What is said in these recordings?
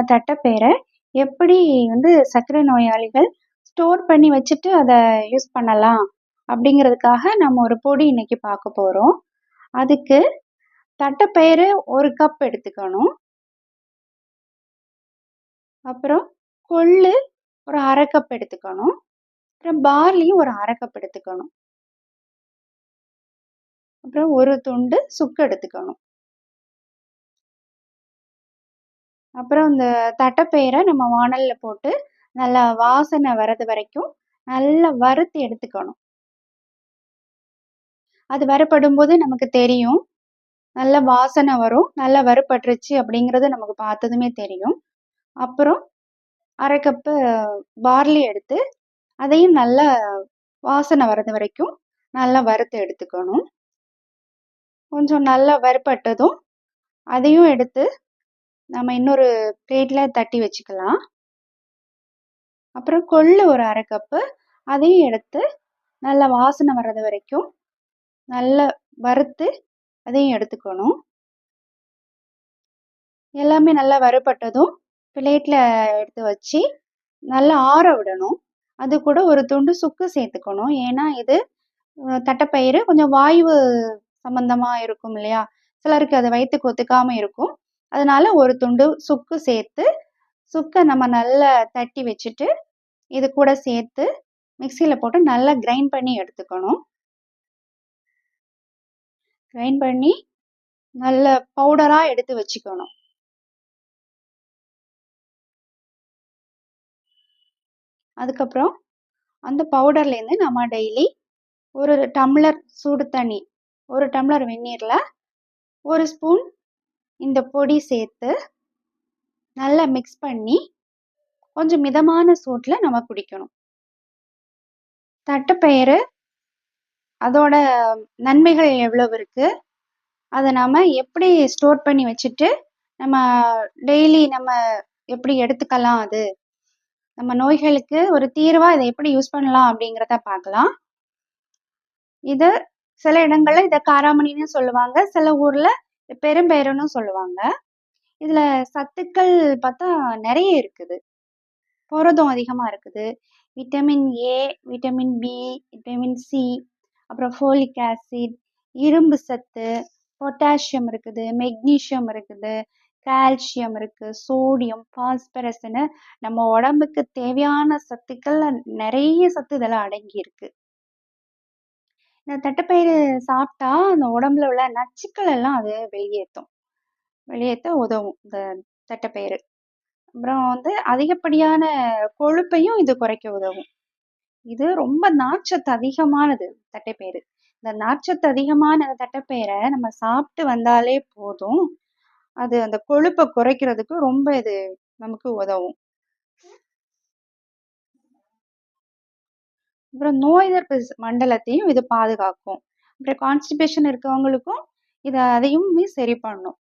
அந்த தட்டைப்பயிரை எப்படி வந்து சர்க்கரை நோயாளிகள் ஸ்டோர் பண்ணி வச்சுட்டு அதை யூஸ் பண்ணலாம் அப்படிங்கிறதுக்காக நம்ம ஒரு பொடி இன்னைக்கு பார்க்க போகிறோம் அதுக்கு தட்டைப்பயிறு ஒரு கப் எடுத்துக்கணும். அப்புறம் கொள்ளு ஒரு அரை கப் எடுத்துக்கணும். அப்புறம் பார்லியும் ஒரு அரை கப் எடுத்துக்கணும். அப்புறம் ஒரு துண்டு சுக்கு எடுத்துக்கணும். அப்புறம் இந்த தட்டைப்பயிரை நம்ம வானலில் போட்டு நல்லா வாசனை வர்றது வரைக்கும் நல்லா வறுத்து எடுத்துக்கணும். அது வறுபடும் போது நமக்கு தெரியும். நல்ல வாசனை வரும். நல்லா வறுப்பட்டுருச்சு அப்படிங்கிறது நமக்கு பார்த்ததுமே தெரியும். அப்புறம் அரை கப்பு பார்லி எடுத்து அதையும் நல்லா வாசனை வர்றது வரைக்கும் நல்லா வறுத்து எடுத்துக்கணும். கொஞ்சம் நல்லா வறுப்பட்டதும் அதையும் எடுத்து நம்ம இன்னொரு பிளேட்டில் தட்டி வச்சுக்கலாம். அப்புறம் கொள்ளு ஒரு அரை கப்பு அதையும் எடுத்து நல்லா வாசனை வர்றது வரைக்கும் நல்லா வறுத்து அதையும் எடுத்துக்கணும். எல்லாமே நல்லா வறுபட்டதும் பிளேட்டில் எடுத்து வச்சு நல்லா ஆற விடணும். அது கூட ஒரு துண்டு சுக்கு சேர்த்துக்கணும். ஏன்னா இது தட்டைப்பயிறு கொஞ்சம் வாயு சம்பந்தமாக இருக்கும் இல்லையா? சிலருக்கு அது வயிற்றுக்கு ஒத்துக்காமல் இருக்கும். அதனால ஒரு துண்டு சுக்கு சேர்த்து சுக்கை நம்ம நல்லா தட்டி வச்சுட்டு இது கூட சேர்த்து மிக்சியில் போட்டு நல்லா கிரைண்ட் பண்ணி எடுத்துக்கணும். கிரைண்ட் பண்ணி நல்ல பவுடராக எடுத்து வச்சுக்கணும். அதுக்கப்புறம் அந்த பவுடர்லேருந்து நம்ம டெய்லி ஒரு டம்ளர் சூடு தண்ணி ஒரு டம்ளர் வெந்நீரில் ஒரு ஸ்பூன் இந்த பொடி சேர்த்து நல்லா மிக்ஸ் பண்ணி கொஞ்சம் மிதமான சூட்டில் நம்ம குடிக்கணும். தட்டைப்பயிறு அதோட நன்மைகள் எவ்வளவு இருக்குது அதை நாம் எப்படி ஸ்டோர் பண்ணி வச்சுட்டு நம்ம டெய்லி நம்ம எப்படி எடுத்துக்கலாம் அது நம்ம நோய்களுக்கு ஒரு தீர்வாக இதை எப்படி யூஸ் பண்ணலாம் அப்படிங்கிறத பார்க்கலாம். இது சில இடங்களில் இதை காராமணின்னு சொல்லுவாங்க சில ஊரில் பெரும்பெயருன்னு சொல்லுவாங்க. இதுல சத்துக்கள் பார்த்தா நிறைய இருக்குது. புரதம் அதிகமாக இருக்குது. Vitamin A vitamin B vitamin C அப்புறம் ஃபோலிக் ஆசிட் இரும்பு சத்து பொட்டாசியம் இருக்குது மெக்னீஷியம் இருக்குது கால்சியம் இருக்குது சோடியம் பாஸ்பரஸ்ன்னு நம்ம உடம்புக்கு தேவையான சத்துக்கள் நிறைய சத்து இதெல்லாம் அடங்கி இருக்கு. இந்த தட்டைப்பயிறு சாப்பிட்டா அந்த உடம்புல உள்ள நச்சுக்கள் எல்லாம் அது வெளியேற்றும் வெளியேற்ற உதவும் இந்த தட்டைப்பயிறு. அப்புறம் வந்து அதிகப்படியான கொழுப்பையும் இது குறைக்க உதவும். இது ரொம்ப நார்ச்சத்து அதிகமானது தட்டைப்பயிறு. இந்த நார்ச்சத்து அதிகமான தட்டைப்பயிரை நம்ம சாப்பிட்டு வந்தாலே போதும். அது அந்த கொழுப்பை குறைக்கிறதுக்கு ரொம்ப இது நமக்கு உதவும். அப்புறம் நோய் எதிர்ப்பு மண்டலத்தையும் இது பாதுகாக்கும். அப்புறம் கான்ஸ்டிபேஷன் இருக்கவங்களுக்கும் இதை அதையுமே சரி பண்ணும்.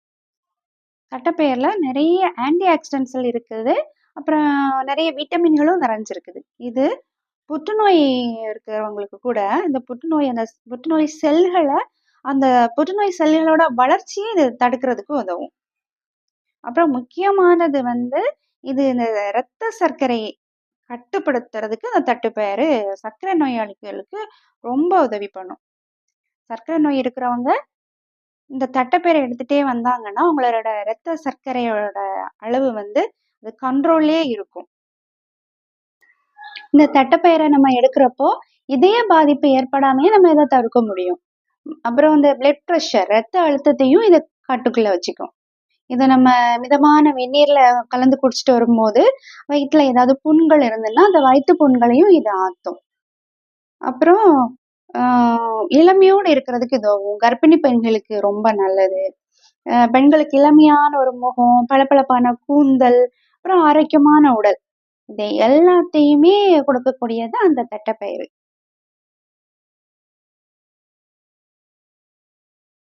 தட்டைப்பயிரில் நிறைய ஆன்டி ஆக்சிடென்ட்ஸில் இருக்குது. அப்புறம் நிறைய விட்டமின்களும் நிறைஞ்சிருக்குது. இது புற்றுநோய் இருக்கிறவங்களுக்கு கூட இந்த புற்றுநோய் அந்த புற்றுநோய் செல்களை அந்த புற்றுநோய் செல்களோட வளர்ச்சியை இது தடுக்கிறதுக்கு உதவும். அப்புறம் முக்கியமானது வந்து இது இந்த இரத்த சர்க்கரையை கட்டுப்படுத்துறதுக்கு அந்த தட்டுப்பயிறு சர்க்கரை நோயாளிகளுக்கு ரொம்ப உதவி பண்ணும். சர்க்கரை நோய் இருக்கிறவங்க இந்த தட்டைப்பயிரை எடுத்துகிட்டே வந்தாங்கன்னா அவங்களோட இரத்த சர்க்கரையோட அளவு வந்து அது கண்ட்ரோல்லே இருக்கும். இந்த தட்டைப்பயிரை நம்ம எடுக்கிறப்போ இதய பாதிப்பு ஏற்படாமையே நம்ம இதை தடுக்க முடியும். அப்புறம் இந்த பிளட் ப்ரெஷர் ரத்த அழுத்தத்தையும் இதை கட்டுக்குள்ளே வச்சுக்கும். இதை நம்ம மிதமான வெந்நீர்ல கலந்து குடிச்சிட்டு வரும்போது வயிற்றுல ஏதாவது புண்கள் இருந்ததுன்னா அந்த வயிற்று புண்களையும் இது ஆற்றும் அப்புறம் இளமையோடு இருக்கிறதுக்கு உதவும் கர்ப்பிணி பெண்களுக்கு ரொம்ப நல்லது. பெண்களுக்கு இளமையான ஒரு முகம் பளபளப்பான கூந்தல் அப்புறம் ஆரோக்கியமான உடல். இதை எல்லாத்தையுமே கொடுக்கக்கூடியது அந்த தட்டைப்பயிறு.